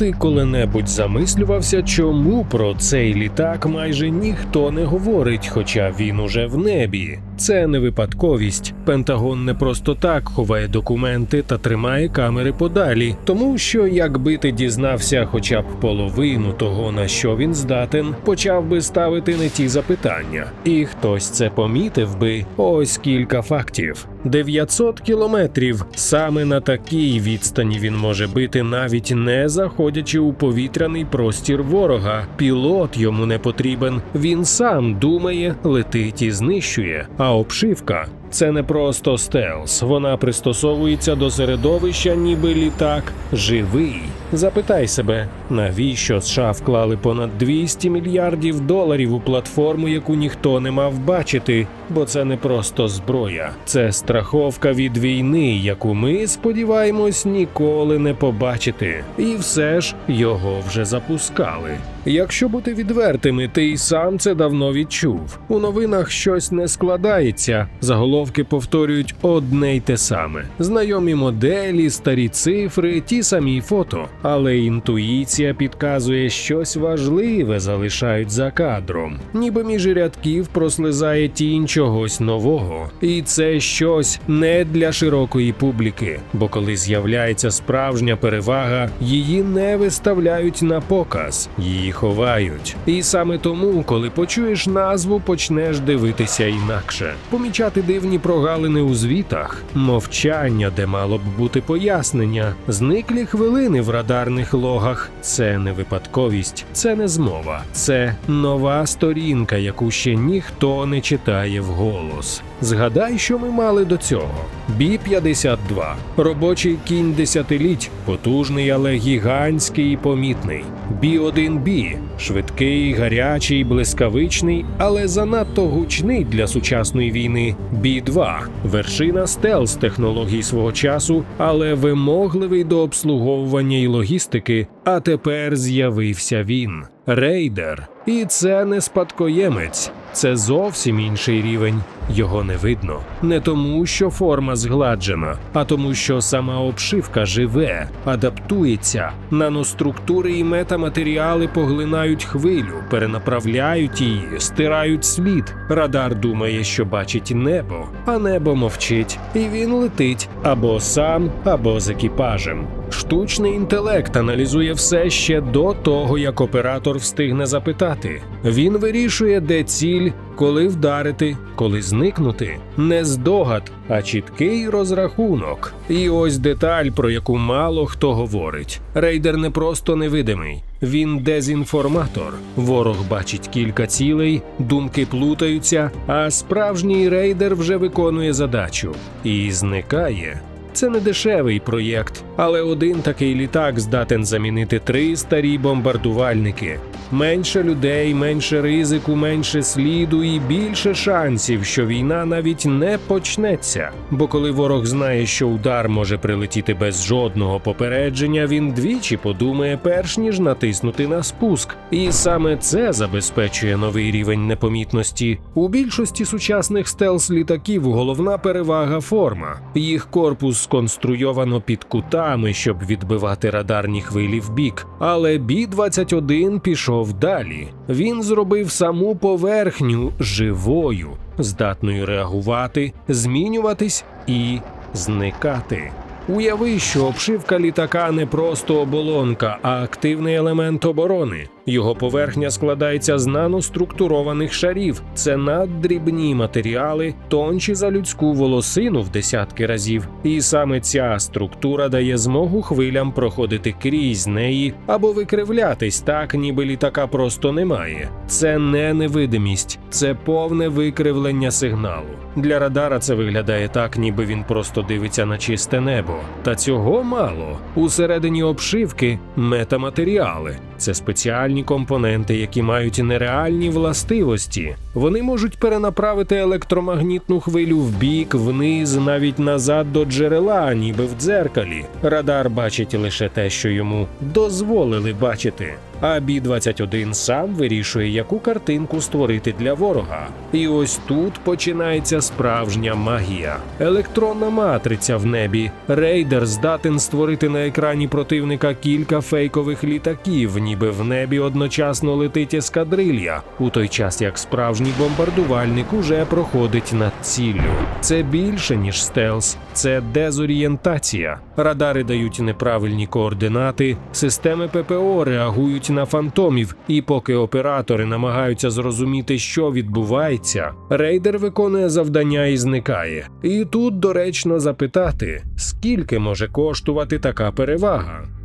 ти коли-небудь замислювався, чому про цей літак майже ніхто не говорить, хоча він уже в небі? Це не випадковість. Пентагон не просто так ховає документи та тримає камери подалі, тому що якби ти дізнався хоча б половину того, на що він здатен, почав би ставити не ті запитання. І хтось це помітив би. Ось кілька фактів: 900 кілометрів. Саме на такій відстані він може бити, навіть не заходячи у повітряний простір ворога. Пілот йому не потрібен. Він сам думає, летить і знищує. А обшивка це не просто стелс. Вона пристосовується до середовища, ніби літак живий. Запитай себе, навіщо США вклали понад 200 мільярдів доларів у платформу, яку ніхто не мав бачити, бо це не просто зброя, це страховка від війни, яку ми сподіваємось ніколи не побачити. І все ж його вже запускали. Якщо бути відвертими, ти й сам це давно відчув. У новинах щось не складається. Заголовки повторюють одне й те саме: знайомі моделі, старі цифри, ті самі фото. Але інтуїція підказує щось важливе, залишають за кадром, ніби між рядків прослизає тінь чогось нового, і це щось не для широкої публіки. Бо коли з'являється справжня перевага, її не виставляють на показ, її ховають. І саме тому, коли почуєш назву, почнеш дивитися інакше, помічати дивні прогалини у звітах, мовчання, де мало б бути пояснення, зниклі хвилини в радарних логах. Це не випадковість, це не змова, це нова сторінка, яку ще ніхто не читає вголос. Згадай, що ми мали до цього: Бі-52 робочий кінь десятиліть, потужний, але гігантський і помітний. Бі-1Б швидкий, гарячий, блискавичний, але занадто гучний для сучасної війни. Бі-2 вершина стелс технологій свого часу, але вимогливий до обслуговування і логістики. А тепер з'явився він рейдер. І це не спадкоємець, це зовсім інший рівень. Його не видно не тому, що форма згладжена, а тому, що сама обшивка живе, адаптується. Наноструктури і метаматеріали поглинають хвилю, перенаправляють її, стирають слід. Радар думає, що бачить небо, а небо мовчить, і він летить або сам, або з екіпажем. Штучний інтелект аналізує все ще до того, як оператор встигне запитати. Він вирішує, де ціль, коли вдарити, коли зникнути. Не здогад, а чіткий розрахунок. І ось деталь, про яку мало хто говорить. Рейдер не просто невидимий, він дезінформатор. Ворог бачить кілька цілей, думки плутаються, а справжній рейдер вже виконує задачу і зникає. Це не дешевий проєкт, але один такий літак здатен замінити три старі бомбардувальники. Менше людей, менше ризику, менше сліду і більше шансів, що війна навіть не почнеться. Бо коли ворог знає, що удар може прилетіти без жодного попередження, він двічі подумає, перш ніж натиснути на спуск. І саме це забезпечує новий рівень непомітності. У більшості сучасних стелс літаків головна перевага форма. Їх корпус сконструйовано під кутами, щоб відбивати радарні хвилі в бік. Але Бі-21 пішов далі. Він зробив саму поверхню живою, здатною реагувати, змінюватись і зникати. Уяви, що обшивка літака не просто оболонка, а активний елемент оборони. Його поверхня складається з наноструктурованих шарів. Це наддрібні матеріали, тонші за людську волосину в десятки разів. І саме ця структура дає змогу хвилям проходити крізь неї або викривлятись так, ніби літака просто немає. Це не невидимість, це повне викривлення сигналу. Для радара це виглядає так, ніби він просто дивиться на чисте небо. Та цього мало. Усередині обшивки метаматеріали. Це спеціальні компоненти, які мають нереальні властивості. Вони можуть перенаправити електромагнітну хвилю в бік, вниз, навіть назад до джерела, ніби в дзеркалі. Радар бачить лише те, що йому дозволили бачити. А Бі-21 сам вирішує, яку картинку створити для ворога. І ось тут починається справжня магія. Електронна матриця в небі. Рейдер здатен створити на екрані противника кілька фейкових літаків, ніби в небі одночасно летить ескадрилья, у той час як справжній бомбардувальник уже проходить над ціллю. Це більше ніж стелс, це дезорієнтація. Радари дають неправильні координати, системи ППО реагують на фантомів, і поки оператори намагаються зрозуміти, що відбувається, рейдер виконує завдання і зникає. І тут доречно запитати, скільки може коштувати така перевага.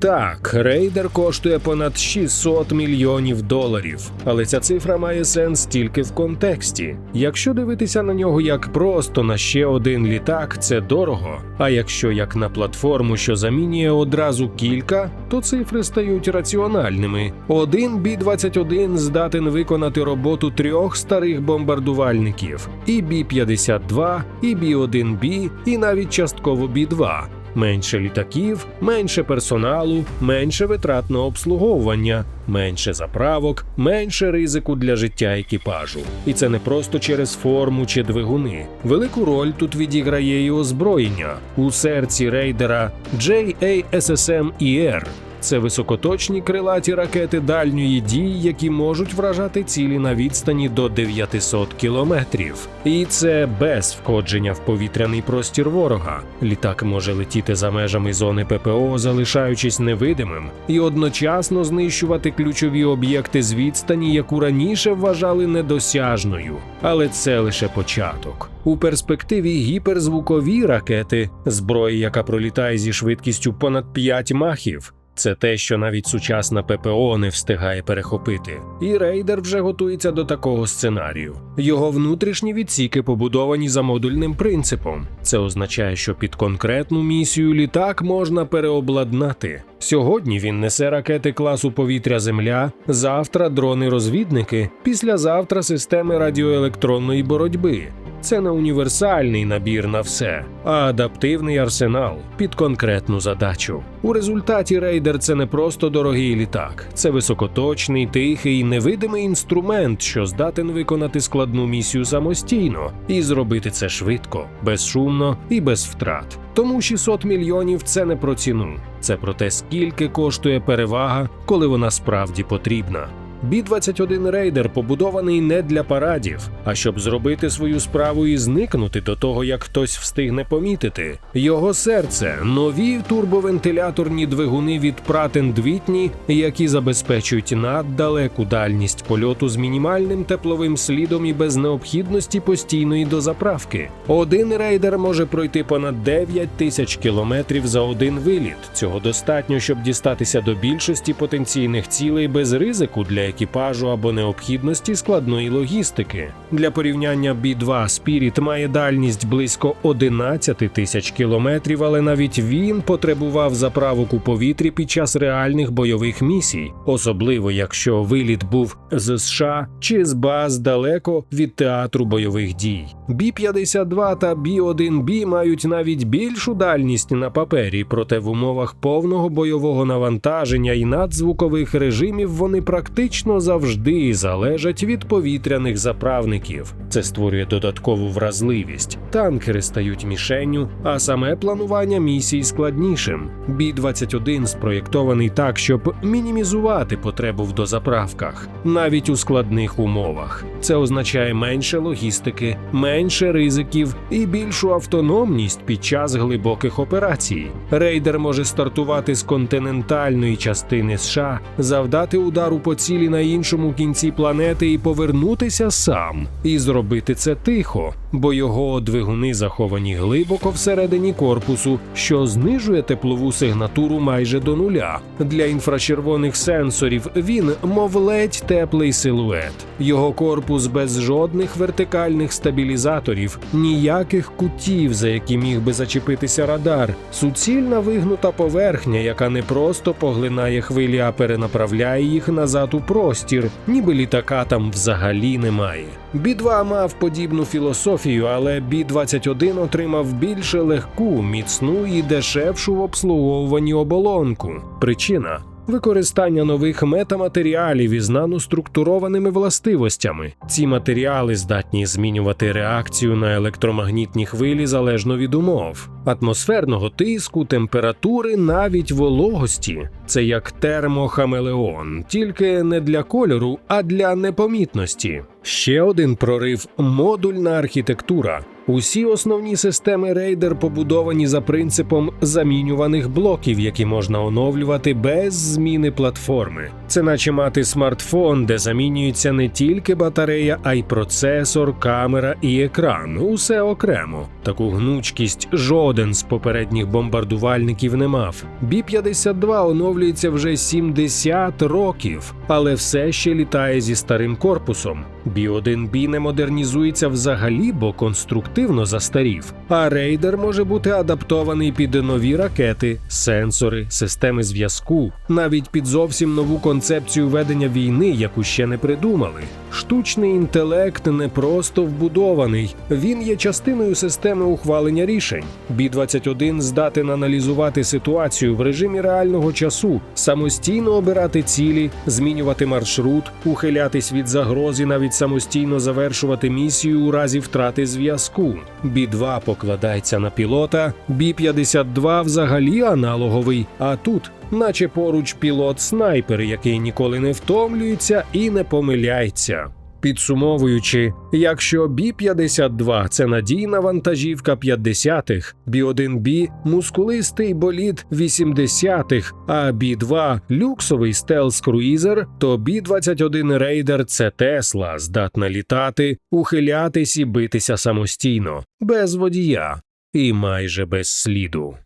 Так, рейдер коштує понад 600 мільйонів доларів, але ця цифра має сенс тільки в контексті. Якщо дивитися на нього як просто на ще один літак, це дорого. А якщо як на платформу, що замінює одразу кілька, то цифри стають раціональними. Один Бі-21 здатен виконати роботу трьох старих бомбардувальників: і Бі-52, і Бі-1Б, і навіть частково Бі-2. Менше літаків, менше персоналу, менше витрат на обслуговування, менше заправок, менше ризику для життя екіпажу. І це не просто через форму чи двигуни. Велику роль тут відіграє і озброєння у серці рейдера JASSM-ER. Це високоточні крилаті ракети дальньої дії, які можуть вражати цілі на відстані до 900 кілометрів. І це без входження в повітряний простір ворога. Літак може летіти за межами зони ППО, залишаючись невидимим, і одночасно знищувати ключові об'єкти з відстані, яку раніше вважали недосяжною. Але це лише початок. У перспективі гіперзвукові ракети, зброя, яка пролітає зі швидкістю понад 5 махів. Це те, що навіть сучасна ППО не встигає перехопити. І рейдер вже готується до такого сценарію. Його внутрішні відсіки побудовані за модульним принципом. Це означає, що під конкретну місію літак можна переобладнати. Сьогодні він несе ракети класу повітря Земля, завтра дрони-розвідники, післязавтра системи радіоелектронної боротьби. Це не універсальний набір на все, а адаптивний арсенал під конкретну задачу. У результаті рейдер це не просто дорогий літак, це високоточний, тихий, невидимий інструмент, що здатен виконати складну місію самостійно і зробити це швидко, безшумно і без втрат. Тому 600 мільйонів це не про ціну, це про те, скільки коштує перевага, коли вона справді потрібна. Бі-21 рейдер побудований не для парадів, а щоб зробити свою справу і зникнути до того, як хтось встигне помітити. Його серце нові турбовентиляторні двигуни від Pratt Whitney, які забезпечують наддалеку дальність польоту з мінімальним тепловим слідом і без необхідності постійної дозаправки. Один рейдер може пройти понад 9 тисяч кілометрів за один виліт. Цього достатньо, щоб дістатися до більшості потенційних цілей без ризику для екіпажу або необхідності складної логістики. Для порівняння B-2 Spirit має дальність близько 11 тисяч кілометрів, але навіть він потребував заправок у повітрі під час реальних бойових місій, особливо якщо виліт був з США чи з баз далеко від театру бойових дій. B-52 та B-1B мають навіть більшу дальність на папері, проте в умовах повного бойового навантаження і надзвукових режимів вони практично завжди залежать від повітряних заправників. Це створює додаткову вразливість. Танкери стають мішенню, а саме планування місій складнішим. Бі-21 спроєктований так, щоб мінімізувати потребу в дозаправках, навіть у складних умовах. Це означає менше логістики, менше ризиків і більшу автономність під час глибоких операцій. Рейдер може стартувати з континентальної частини США, завдати удару по цілі на іншому кінці планети і повернутися сам, і зробити це тихо, бо його двигуни заховані глибоко всередині корпусу, що знижує теплову сигнатуру майже до нуля. Для інфрачервоних сенсорів він, мов ледь теплий силует. Його корпус без жодних вертикальних стабілізаторів, ніяких кутів, за які міг би зачепитися радар, суцільна вигнута поверхня, яка не просто поглинає хвилі, а перенаправляє їх назад у простір, ніби літака там взагалі немає. Бі-2 мав подібну філософію, але Бі-21 отримав більше легку, міцну і дешевшу в обслуговуванні оболонку. Причина використання нових метаматеріалів із наноструктурованими властивостями. Ці матеріали здатні змінювати реакцію на електромагнітні хвилі залежно від умов, атмосферного тиску, температури, навіть вологості. Це як термохамелеон, тільки не для кольору, а для непомітності. Ще один прорив модульна архітектура. Усі основні системи Raider побудовані за принципом замінюваних блоків, які можна оновлювати без зміни платформи. Це наче мати смартфон, де замінюється не тільки батарея, а й процесор, камера і екран. Усе окремо. Таку гнучкість жоден з попередніх бомбардувальників не мав. Бі-52 оновлюється вже 70 років, але все ще літає зі старим корпусом. Бі-1Бі не модернізується взагалі, бо конструктивно застарів. А рейдер може бути адаптований під нові ракети, сенсори, системи зв'язку, навіть під зовсім нову концепцію ведення війни, яку ще не придумали. Штучний інтелект не просто вбудований, він є частиною системи ухвалення рішень. Бі-21 здатен аналізувати ситуацію в режимі реального часу, самостійно обирати цілі, змінювати маршрут, ухилятись від загрози, навіть самостійно завершувати місію у разі втрати зв'язку. Бі-2 покладається на пілота, Бі-52 взагалі аналоговий. А тут, наче поруч пілот-снайпер, який ніколи не втомлюється і не помиляється. Підсумовуючи, якщо Бі-52 – це надійна вантажівка 50-х, Бі-1Бі – мускулистий болід 80-х, а Бі-2 – люксовий стелс-круїзер, то Бі-21 Рейдер – це Тесла, здатна літати, ухилятись і битися самостійно, без водія і майже без сліду.